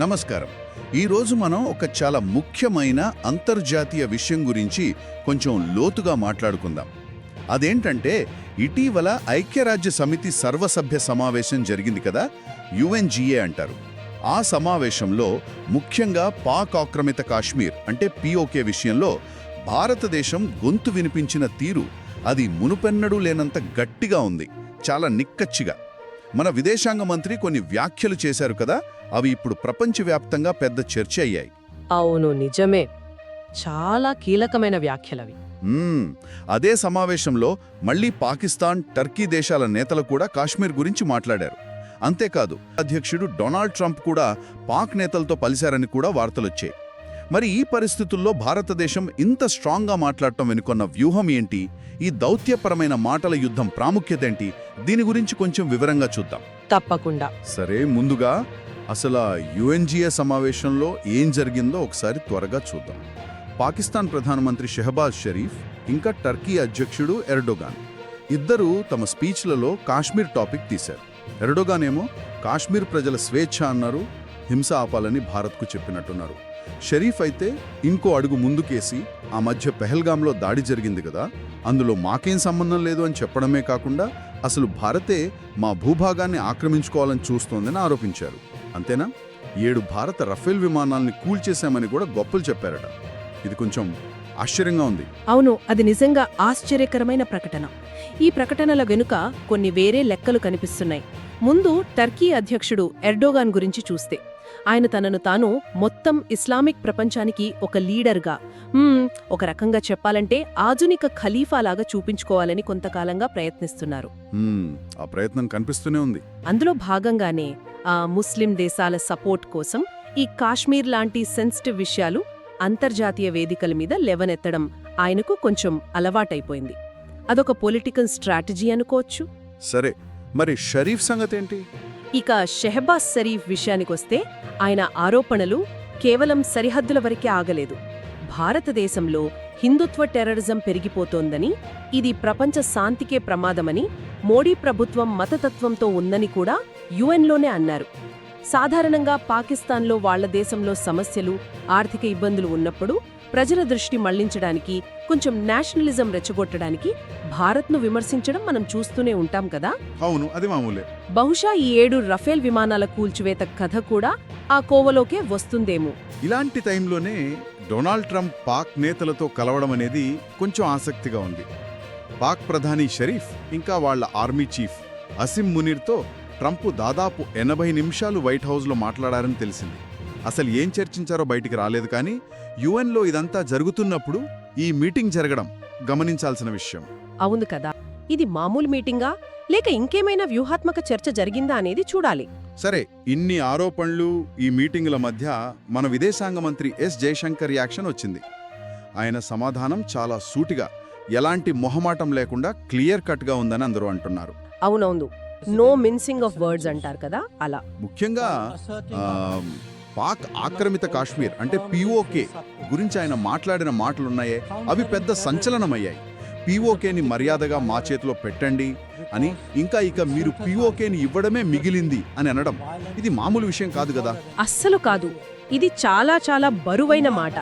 నమస్కారం. ఈరోజు మనం ఒక చాలా ముఖ్యమైన అంతర్జాతీయ విషయం గురించి కొంచెం లోతుగా మాట్లాడుకుందాం. అదేంటంటే ఇటీవల ఐక్యరాజ్య సమితి సర్వసభ్య సమావేశం జరిగింది కదా యుఎన్జిఏ అంటారు. ఆ సమావేశంలో ముఖ్యంగా పాక్ ఆక్రమిత కాశ్మీర్ అంటే పిఓకే విషయంలో భారతదేశం గొంతు వినిపించిన తీరు అది మునుపెన్నడూ లేనంత గట్టిగా ఉంది. చాలా నిక్కచ్చిగా. మన విదేశాంగ మంత్రి కొన్ని వ్యాఖ్యలు చేశారు కదా అవి ఇప్పుడు ప్రపంచవ్యాప్తంగా పెద్ద చర్చ అయ్యాయి. అవును నిజమే. చాలా కీలకమైన వ్యాఖ్యలవి. అదే సమావేశంలో మళ్ళీ పాకిస్తాన్ టర్కీ దేశాల నేతలు కూడా కాశ్మీర్ గురించి మాట్లాడారు. అంతేకాదు అధ్యక్షుడు డొనాల్డ్ ట్రంప్ కూడా పాక్ నేతలతో పలిశారని కూడా వార్తలొచ్చాయి. మరి ఈ పరిస్థితుల్లో భారతదేశం ఇంత స్ట్రాంగ్గా మాట్లాడటం వెనుకొన్న వ్యూహం ఏంటి? ఈ దౌత్యపరమైన మాటల యుద్ధం ప్రాముఖ్యత ఏంటి? దీని గురించి కొంచెం వివరంగా చూద్దాం. తప్పకుండా. సరే ముందుగా అసలు యుఎన్జిఏ సమావేశంలో ఏం జరిగిందో ఒకసారి త్వరగా చూద్దాం. పాకిస్తాన్ ప్రధానమంత్రి షెహబాజ్ షరీఫ్ ఇంకా టర్కీ అధ్యక్షుడు ఎర్డోగాన్. ఇద్దరూ తమ స్పీచ్లలో కాశ్మీర్ టాపిక్ తీశారు. ఎర్డోగాన్ ఏమో కాశ్మీర్ ప్రజల స్వేచ్ఛ అన్నారు హింస ఆపాలని భారత్కు చెప్పినట్టున్నారు. షరీఫ్ అయితే ఇంకో అడుగు ముందుకేసి ఆ మధ్య పెహల్గాంలో దాడి జరిగింది కదా అందులో మాకేం సంబంధం లేదు అని చెప్పడమే కాకుండా అసలు భారతే మా భూభాగాన్ని ఆక్రమించుకోవాలని చూస్తోందని ఆరోపించారు. అంతేనా? ఏడు భారత రఫేల్ విమానాల్ని కూల్చేశామని కూడా గొప్పలు చెప్పారట. ఇది కొంచెం ఆశ్చర్యంగా ఉంది. అవును అది నిజంగా ఆశ్చర్యకరమైన ప్రకటన. ఈ ప్రకటనల వెనుక కొన్ని వేరే లెక్కలు కనిపిస్తున్నాయి. ముందు టర్కీ అధ్యక్షుడు ఎర్డోగాన్ గురించి చూస్తే. ఆయన తనను తాను మొత్తం ఇస్లామిక్ ప్రపంచానికి ఒక లీడర్గా ఒక రకంగా చెప్పాలంటే ఆధునిక ఖలీఫాలాగా చూపించుకోవాలని కొంతకాలంగా ప్రయత్నిస్తున్నారు. ఆ ప్రయత్నం కనిపిస్తూనే ఉంది. అందులో భాగంగానే ఆ ముస్లిం దేశాల సపోర్ట్ కోసం ఈ కాశ్మీర్ లాంటి సెన్సిటివ్ విషయాలు అంతర్జాతీయ వేదికల మీద లెవనెత్తడం ఆయనకు కొంచెం అలవాటైపోయింది. అదొక పొలిటికల్ స్ట్రాటజీ అనుకోవచ్చు. సరే మరి షరీఫ్ సంగతి ఏంటి ఇక షెహబాజ్ షరీఫ్ విషయానికొస్తే ఆయన ఆరోపణలు కేవలం సరిహద్దుల వరకే ఆగలేదు. భారతదేశంలో హిందుత్వ టెర్రరిజం పెరిగిపోతోందని ఇది ప్రపంచ శాంతికే ప్రమాదమని మోడీ ప్రభుత్వం మతతత్వంతో ఉందని కూడా యుఎన్లోనే అన్నారు. సాధారణంగా పాకిస్తాన్లో వాళ్ళ దేశంలో సమస్యలు ఆర్థిక ఇబ్బందులు ఉన్నప్పుడు ప్రజల దృష్టి మళ్ళించడానికి కొంచెం నేషనలిజం రెచ్చగొట్టడానికి భారత్ను విమర్శించడం మనం చూస్తూనే ఉంటాం కదా? అవును అది మామూలే. బహుశా ఈ ఏడు రఫేల్ విమానాల కూల్చివేత కథ కూడా ఆ కోవలోకే వస్తుందేమో. ఇలాంటి టైంలోనే డొనాల్డ్ ట్రంప్ పాక్ నేతలతో కలవడం అనేది కొంచెం ఆసక్తిగా ఉంది. పాక్ ప్రధాని షరీఫ్ ఇంకా వాళ్ళ ఆర్మీ చీఫ్ అసిమ్ మునీర్తో ట్రంప్ దాదాపు ఎనభై నిమిషాలు వైట్ హౌస్లో మాట్లాడారని తెలిసింది. అసలు ఏం చర్చించారో బయటికి రాలేదు కానీ యుఎన్లో ఇదంతా జరుగుతున్నప్పుడు ఈ మీటింగ్ జరగడం గమనించాల్సిన విషయం. అవును కదా. ఇది మామూలు మీటింగా లేక ఇంకేమైనా వ్యూహాత్మక చర్చ జరిగిందా అనేది చూడాలి. సరే ఇన్ని ఆరోపణలు ఈ మీటింగుల మధ్య మన విదేశాంగ మంత్రి ఎస్ జయశంకర్ యాక్షన్ వచ్చింది. ఆయన సమాధానం చాలా సూటిగా ఎలాంటి మొహమాటం లేకుండా క్లియర్ కట్గా ఉందని అందరూ అంటున్నారు. అవునవును. నో మిన్సింగ్ ఆఫ్ వర్డ్స్ అంటారు కదా అలా. ముఖ్యంగా పాక్ ఆక్రమిత కాశ్మీర్ అంటే పిఓకే గురించి ఆయన మాట్లాడిన మాటలున్నాయే అవి పెద్ద సంచలనమయ్యాయి. పిఓకేని మర్యాదగా మా చేతిలో పెట్టండి అని ఇంకా ఇక మీరు పిఓకేని ఇవ్వడమే మిగిలింది అని అనడం ఇది మామూలు విషయం కాదు కదా? అస్సలు కాదు. ఇది చాలా చాలా బరువైన మాట.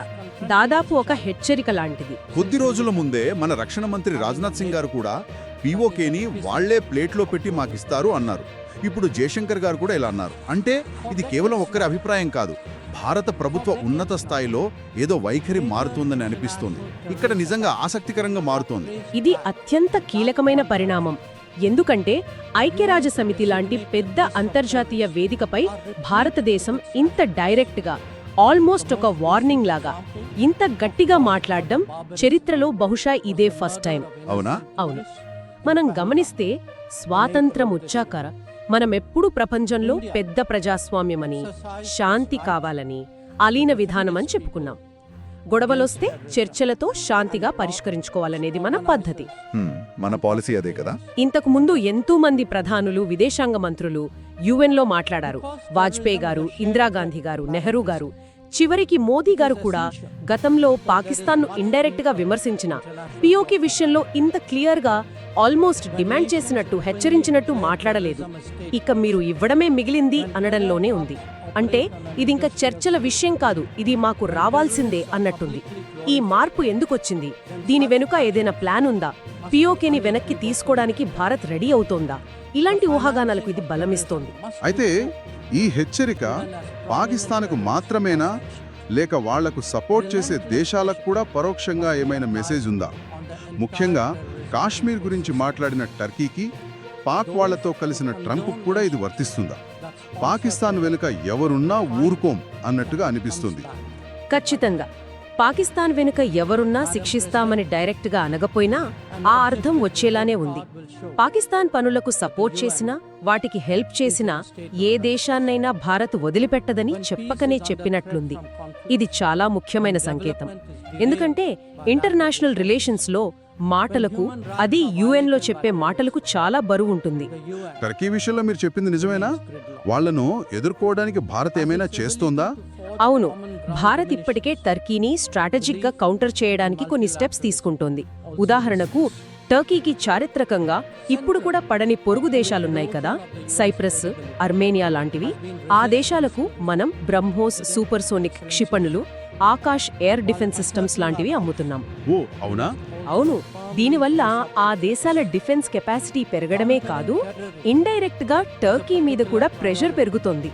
దాదాపు ఒక హెచ్చరిక లాంటిది. కొద్ది రోజుల ముందే మన రక్షణ మంత్రి రాజ్నాథ్ సింగ్ గారు కూడా పీఓకేని వాళ్ళే ప్లేట్లో పెట్టి మాకిస్తారు అన్నారు. ఇప్పుడు జయశంకర్ గారు కూడా ఇలా అన్నారు. అంటే ఇది కేవలం ఒక్కరి అభిప్రాయం కాదు. భారత ప్రభుత్వ ఉన్నత స్థాయిలో ఏదో వైఖరి మారుతోందని అనిపిస్తోంది. ఇక్కడ నిజంగా ఆసక్తికరంగా మారుతోంది. ఇది అత్యంత కీలకమైన పరిణామం. ఎందుకంటే ఐక్యరాజ్య సమితి లాంటి పెద్ద అంతర్జాతీయ వేదికపై భారతదేశం ఇంత డైరెక్ట్గా ఆల్మోస్ట్ ఒక వార్నింగ్ లాగా ఇంత గట్టిగా మాట్లాడడం చరిత్రలో బహుశా ఇదే ఫస్ట్ టైం. అవునా? అవును. మనం గమనిస్తే స్వాతంత్రం వచ్చాక మనమెప్పుడు ప్రపంచంలో పెద్ద ప్రజాస్వామ్యమని శాంతి కావాలని అలీన విధానమని చెప్పుకున్నాం. గొడవలొస్తే చర్చలతో శాంతిగా పరిష్కరించుకోవాలనేది మన పద్ధతి. మన పాలసీ అదే కదా? ఇంతకు ముందు ఎంతో మంది ప్రధానులు విదేశాంగ మంత్రులు యుఎన్లో మాట్లాడారు. వాజ్పేయి గారు ఇందిరాగాంధీ గారు నెహ్రూ గారు చివరికి మోదీ గారు కూడా గతంలో పాకిస్తాన్ను ఇండైరెక్ట్గా విమర్శించిన పిఓకే విషయంలో ఇంత క్లియర్గా ఆల్మోస్ట్ డిమాండ్ చేసినట్టు హెచ్చరించినట్టు మాట్లాడలేదు. ఇక మీరు ఇవ్వడమే మిగిలింది అనడంలోనే ఉంది. అంటే ఇదింక చర్చల విషయం కాదు ఇది మాకు రావాల్సిందే అన్నట్టుంది. ఈ మార్పు ఎందుకొచ్చింది? దీని వెనుక ఏదైనా ప్లాన్ ఉందా? పిఓకేని వెనక్కి తీసుకోవడానికి భారత్ రెడీ అవుతోందా? ఇలాంటి ఊహాగానాలకు ఇది బలమిస్తోంది. అయితే ఈ హెచ్చరిక పాకిస్తాన్కు మాత్రమేనా? లేక వాళ్ళకు సపోర్ట్ చేసే దేశాలకు కూడా పరోక్షంగా ఏమైనా మెసేజ్ ఉందా? ముఖ్యంగా కాశ్మీర్ గురించి మాట్లాడిన టర్కీకి పాక్ వాళ్ళతో కలిసిన ట్రంప్ కూడా ఇది వర్తిస్తుందా? పాకిస్తాన్ వెనుక ఎవరున్నా ఊరుకోం అన్నట్టుగా అనిపిస్తుంది. ఖచ్చితంగా. పాకిస్తాన్ వెనుక ఎవరున్నా శిక్షిస్తామని డైరెక్ట్గా అనగపోయినా ఆ అర్థం వచ్చేలానే ఉంది. పాకిస్తాన్ పనులకు సపోర్ట్ చేసినా వాటికి హెల్ప్ చేసినా ఏ దేశాన్నైనా భారత్ వదిలిపెట్టదని చెప్పకనే చెప్పినట్లుంది. ఇది చాలా ముఖ్యమైన సంకేతం. ఎందుకంటే ఇంటర్నేషనల్ రిలేషన్స్లో మాటలకు అది యుఎన్లో చెప్పే మాటలకు చాలా బరువు ఉంటుంది. టర్కీ విషయంలో మీరు చెప్పింది నిజమేనా? వాళ్ళను ఎదుర్కోవడానికి భారత్ ఏమైనా చేస్తోందా? అవును భారత్ ఇప్పటికే టర్కీని స్ట్రాటజిక్గా కౌంటర్ చేయడానికి కొన్ని స్టెప్స్ తీసుకుంటోంది. ఉదాహరణకు టర్కీకి చారిత్రకంగా ఇప్పుడు కూడా పడని పొరుగు దేశాలున్నాయి కదా సైప్రస్ అర్మేనియా లాంటివి. ఆ దేశాలకు మనం బ్రహ్మోస్ సూపర్సోనిక్ క్షిపణులు ఆకాష్ ఎయిర్ డిఫెన్స్ సిస్టమ్స్ లాంటివి అమ్ముతున్నాం. ఓ అవునా? అవును దీనివల్ల ఆ దేశాల డిఫెన్స్ కెపాసిటీ పెరగడమే కాదు ఇండైరెక్ట్గా టర్కీ మీద కూడా ప్రెషర్ పెరుగుతోంది.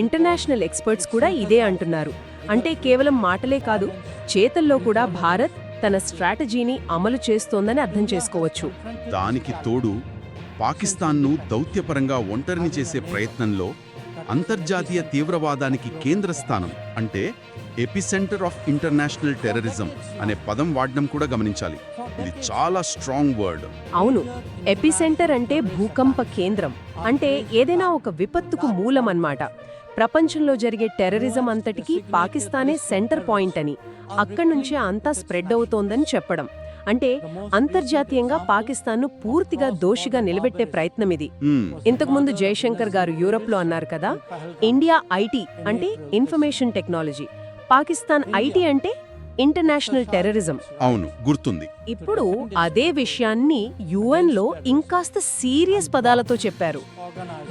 ఇంటర్నేషనల్ ఎక్స్పర్ట్స్ కూడా ఇదే అంటున్నారు. అంటే కేవలం మాటలే కాదు చేతల్లో కూడా భారత్ తన స్ట్రాటజీని అమలు చేస్తోందని అర్థం చేసుకోవచ్చు. దానికి తోడు పాకిస్తాన్ను దౌత్యపరంగా ఒంటరిని చేసే ప్రయత్నంలో అంతర్జాతీయ తీవ్రవాదానికి కేంద్ర స్థానం అంటే ఎపిసెంటర్ ఆఫ్ ఇంటర్నేషనల్ టెర్రరిజం అనే పదం వాడడం కూడా గమనించాలి. ఇది చాలా స్ట్రాంగ్ వర్డ్. అవును ఎపిసెంటర్ అంటే భూకంప కేంద్రం అంటే ఏదైనా ఒక విపత్తుకు మూలం అన్నమాట ప్రపంచంలో జరిగే టెర్రరిజం అంతటికీ పాకిస్తానే సెంటర్ పాయింట్ అని అక్కడి నుంచే అంతా స్ప్రెడ్ అవుతోందని చెప్పడం. అంటే అంతర్జాతీయంగా పాకిస్తాన్ను పూర్తిగా దోషిగా నిలబెట్టే ప్రయత్నం ఇది. మ్మ్. ఇంతకుముందు జయశంకర్ గారు యూరోప్లో అన్నారు కదా ఇండియా ఐటీ అంటే ఇన్ఫర్మేషన్ టెక్నాలజీ పాకిస్తాన్ ఐటీ అంటే ఇంటర్నేషనల్ టెర్రరిజం. అవును గుర్తుంది. ఇప్పుడు అదే విషయాన్ని యుఎన్లో ఇంకాస్త సీరియస్ పదాలతో చెప్పారు.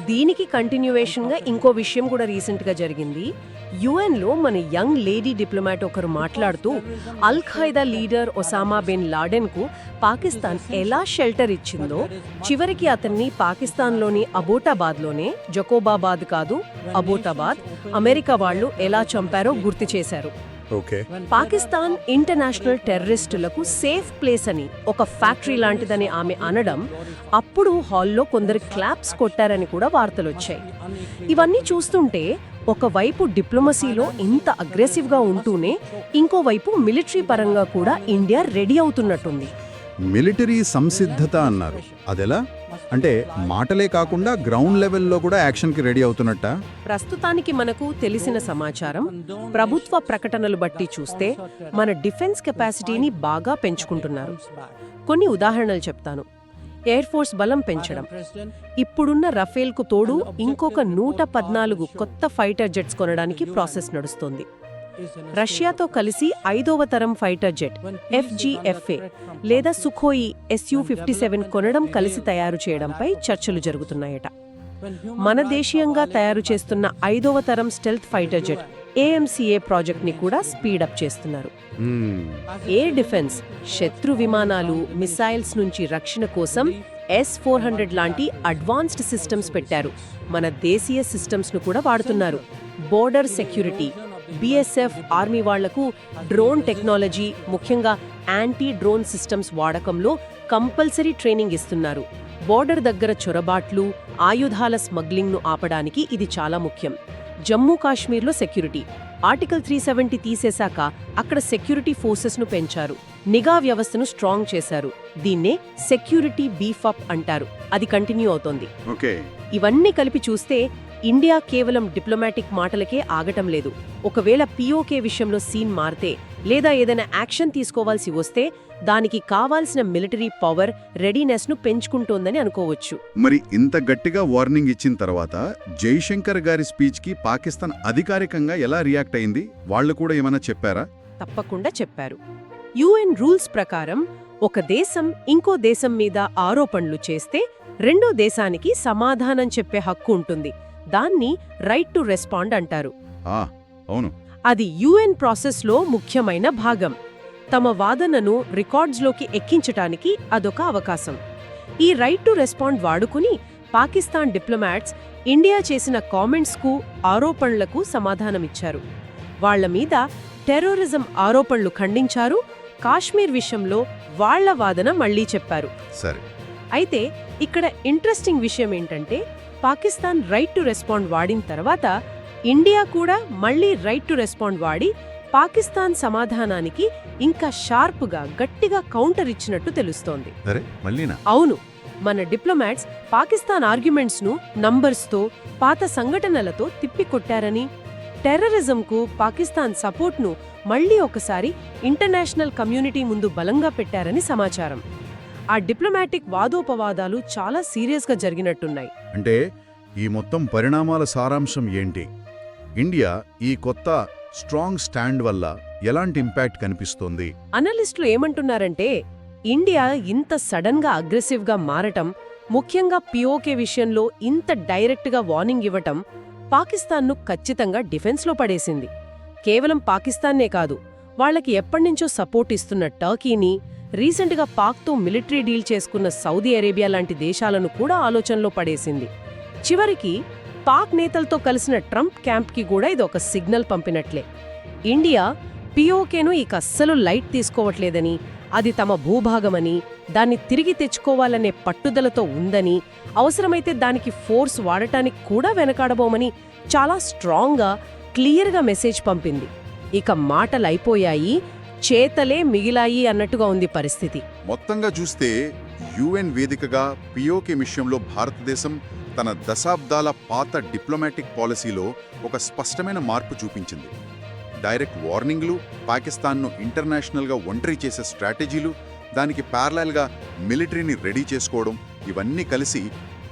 దీనికి కంటిన్యూవేషన్గా ఇంకో విషయం కూడా రీసెంట్గా జరిగింది. యుఎన్లో మన యంగ్ లేడీ డిప్లొమాట్ ఒకరు మాట్లాడుతూ Al Qaeda leader Osama bin లాడెన్కు Pakistan ఎలా షెల్టర్ ఇచ్చిందో చివరికి అతన్ని పాకిస్తాన్లోని అబోటాబాద్లోనే జకోబాబాద్ కాదు అబోటాబాద్ అమెరికా వాళ్ళు ఎలా చంపారో గుర్తు చేశారు. ఓకే. పాకిస్తాన్ ఇంటర్నేషనల్ టెర్రరిస్టులకు సేఫ్ ప్లేస్ అని ఒక ఫ్యాక్టరీ లాంటిదని ఆమె అనడం అప్పుడు హాల్లో కొందరు క్లాప్స్ కొట్టారని కూడా వార్తలొచ్చాయి. ఇవన్నీ చూస్తుంటే ఒకవైపు డిప్లొమసీలో ఇంత అగ్రెసివ్గా ఉంటూనే ఇంకోవైపు మిలిటరీ పరంగా కూడా ఇండియా రెడీ అవుతున్నట్టుంది. మిలిటరీ సంసిద్ధత అన్నారు. అదెలా? అంటే మాటలే కాకుండా గ్రౌండ్ లెవెల్లో కూడా యాక్షన్కి రెడీ అవుతున్నట్ట? ప్రస్తుతానికి మనకు తెలిసిన సమాచారం ప్రభుత్వ ప్రకటనలు బట్టి చూస్తే మన డిఫెన్స్ కెపాసిటీని బాగా పెంచుకుంటున్నారు. కొన్ని ఉదాహరణలు చెప్తాను. ఎయిర్ ఫోర్స్ బలం పెంచడం. ఇప్పుడున్న రఫేల్కు తోడు ఇంకొక నూట పద్నాలుగు కొత్త ఫైటర్ జెట్స్ కొనడానికి ప్రాసెస్ నడుస్తోంది. రష్యాతో కలిసి ఐదవ తరం ఫైటర్ జెట్ ఎఫ్జిఎఫ్ఏ లేదా సుఖోయి ఎస్యు ఫిఫ్టీ సెవెన్ కొనడం కలిసి తయారు చేయడంపై చర్చలు జరుగుతున్నాయట. మన దేశీయంగా తయారు చేస్తున్న ఐదవ తరం స్టెల్త్ ఫైటర్ జెట్ ఏఎంసీఏ ప్రాజెక్ట్ని కూడా స్పీడప్ చేస్తున్నారు. ఎయిర్ డిఫెన్స్ శత్రు విమానాలు మిసైల్స్ నుంచి రక్షణ కోసం ఎస్ ఫోర్ హండ్రెడ్ లాంటి అడ్వాన్స్డ్ సిస్టమ్స్ పెట్టారు. మన దేశీయ సిస్టమ్స్ను కూడా వాడుతున్నారు. బోర్డర్ సెక్యూరిటీ బిఎస్ఎఫ్ ఆర్మీ వాళ్ళకు డ్రోన్ టెక్నాలజీ ముఖ్యంగా యాంటీ డ్రోన్ సిస్టమ్స్ వాడకంలో కంపల్సరీ ట్రైనింగ్ ఇస్తున్నారు. బోర్డర్ దగ్గర చొరబాట్లు ఆయుధాల స్మగ్లింగ్ను ఆపడానికి ఇది చాలా ముఖ్యం. జమ్మూ కాశ్మీర్లో సెక్యూరిటీ. ఆర్టికల్ త్రీ సెవెంటీ తీసేశాక అక్కడ సెక్యూరిటీ ఫోర్సెస్ను పెంచారు. నిఘా వ్యవస్థను స్ట్రాంగ్ చేశారు. దీన్నే సెక్యూరిటీ బీఫప్ అంటారు. అది కంటిన్యూ అవుతోంది. ఇవన్నీ కలిపి చూస్తే ఇండియా కేవలం డిప్లొమాటిక్ మాటలకే ఆగటం లేదు. ఒకవేళ పీఓకే విషయంలో సీన్ మారితే లేదా ఏదైనా యాక్షన్ తీసుకోవాల్సి వస్తే దానికి కావాల్సిన మిలిటరీ పవర్ రెడీనెస్ను పెంచుకుంటోందని అనుకోవచ్చు. మరి ఇంత గట్టిగా వార్నింగ్ ఇచ్చిన తర్వాత జైశంకర్ గారి స్పీచ్కి పాకిస్తాన్ అధికారికంగా ఎలా రియాక్ట్ అయింది? వాళ్ళు కూడా ఏమైనా చెప్పారా? తప్పకుండా చెప్పారు. యుఎన్ రూల్స్ ప్రకారం ఒక దేశం ఇంకో దేశం మీద ఆరోపణలు చేస్తే రెండో దేశానికి సమాధానం చెప్పే హక్కు ఉంటుంది. దాన్ని రైట్ టు రెస్పాండ్ అంటారు. ఆ అవును. అది యుఎన్ ప్రాసెస్లో ముఖ్యమైన భాగం. తమ వాదనను రికార్డ్స్లోకి ఎక్కించటానికి అదొక అవకాశం. ఈ రైట్ టు రెస్పాండ్ వాడుకుని పాకిస్తాన్ డిప్లొమాట్స్ ఇండియా చేసిన కామెంట్స్కు ఆరోపణలకు సమాధానమిచ్చారు. వాళ్ళ మీద టెర్రరిజం ఆరోపణలు ఖండించారు. కాశ్మీర్ విషయంలో వాళ్ళ వాదన మళ్ళీ చెప్పారు. సరే. అయితే ఇక్కడ ఇంట్రెస్టింగ్ విషయం ఏంటంటే పాకిస్తాన్ రైట్ టు రెస్పాండ్ వాడిన తర్వాత ఇండియా కూడా మళ్ళీ రైట్ టు రెస్పాండ్ వాడి పాకిస్తాన్ సమాధానానికి ఇంకా షార్ప్గా గట్టిగా కౌంటర్ ఇచ్చినట్టు తెలుస్తోంది. అవును మన డిప్లొమాట్స్ పాకిస్తాన్ ఆర్గ్యుమెంట్స్ను నంబర్స్తో పాత సంఘటనలతో తిప్పికొట్టారని. టెర్రరిజంకు పాకిస్తాన్ సపోర్ట్ను మళ్ళీ ఒకసారి ఇంటర్నేషనల్ కమ్యూనిటీ ముందు బలంగా పెట్టారని సమాచారం. ఆ డిప్లొమాటిక్ వాదోపవాదాలు చాలా సీరియస్గా జరిగినట్టున్నాయి. అంటే ఈ మొత్తం పరిణామాల సారాంశం ఏంటి? ఇండియా ఈ కొత్త స్ట్రాంగ్ స్టాండ్ వల్ల ఎలాంటి ఇంపాక్ట్ కనిపిస్తోంది? అనలిస్టులు ఏమంటున్నారంటే ఇండియా ఇంత సడన్గా అగ్రెసివ్గా మారటం ముఖ్యంగా పిఓకే విషయంలో ఇంత డైరెక్ట్గా వార్నింగ్ ఇవ్వటం పాకిస్తాన్ను ఖచ్చితంగా డిఫెన్స్లో పడేసింది. కేవలం పాకిస్తాన్నే కాదు వాళ్ళకి ఎప్పటినుంచో సపోర్ట్ ఇస్తున్న టర్కీని రీసెంట్గా పాక్తో మిలిటరీ డీల్ చేసుకున్న సౌదీ అరేబియా లాంటి దేశాలను కూడా ఆలోచనలో పడేసింది. చివరికి పాక్ నేతలతో కలిసిన ట్రంప్ క్యాంప్కి కూడా ఇది ఒక సిగ్నల్ పంపినట్లే. ఇండియా పిఓకేను ఇక అస్సలు లైట్ తీసుకోవట్లేదని అది తమ భూభాగమని దాన్ని తిరిగి తెచ్చుకోవాలనే పట్టుదలతో ఉందని అవసరమైతే దానికి ఫోర్స్ వాడటానికి కూడా వెనకాడబోమని చాలా స్ట్రాంగ్గా క్లియర్గా మెసేజ్ పంపింది. ఇక మాటలైపోయాయి చేతలే మిగిలాయి అన్నట్టుగా ఉంది పరిస్థితి. మొత్తంగా చూస్తే యుఎన్ వేదికగా పిఓకే విషయంలో భారతదేశం తన దశాబ్దాల పాత డిప్లొమాటిక్ పాలసీలో ఒక స్పష్టమైన మార్పు చూపించింది. డైరెక్ట్ వార్నింగ్లు పాకిస్తాన్ను ఇంటర్నేషనల్గా ఒంటరి చేసే స్ట్రాటజీలు దానికి ప్యారలల్గా మిలిటరీని రెడీ చేసుకోవడం ఇవన్నీ కలిసి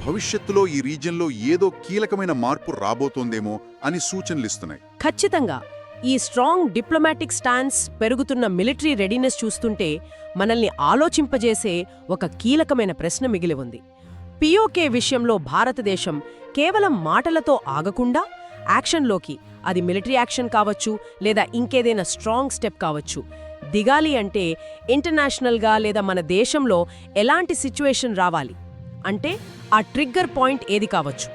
భవిష్యత్తులో ఈ రీజియన్లో ఏదో కీలకమైన మార్పు రాబోతోందేమో అని సూచనలిస్తున్నాయి. ఖచ్చితంగా. ఈ స్ట్రాంగ్ డిప్లొమాటిక్ స్టాన్స్ పెరుగుతున్న మిలిటరీ రెడీనెస్ చూస్తుంటే మనల్ని ఆలోచింపజేసే ఒక కీలకమైన ప్రశ్న మిగిలి ఉంది. పిఓకే విషయంలో భారతదేశం కేవలం మాటలతో ఆగకుండా యాక్షన్లోకి. అది మిలిటరీ యాక్షన్ కావచ్చు లేదా ఇంకేదైనా స్ట్రాంగ్ స్టెప్ కావచ్చు. దిగాలి అంటే ఇంటర్నేషనల్గా లేదా మన దేశంలో ఎలాంటి సిచ్యువేషన్ రావాలి? అంటే ఆ ట్రిగ్గర్ పాయింట్ ఏది కావచ్చు?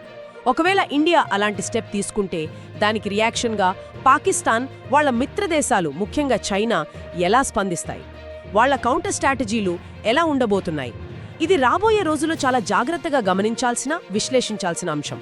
ఒకవేళ ఇండియా అలాంటి స్టెప్ తీసుకుంటే దానికి రియాక్షన్గా పాకిస్తాన్ వాళ్ళ మిత్రదేశాలు ముఖ్యంగా చైనా ఎలా స్పందిస్తాయి? వాళ్ళ కౌంటర్ స్ట్రాటజీలు ఎలా ఉండబోతున్నాయి? ఇది రాబోయే రోజుల్లో చాలా జాగ్రత్తగా గమనించాల్సిన విశ్లేషించాల్సిన అంశం.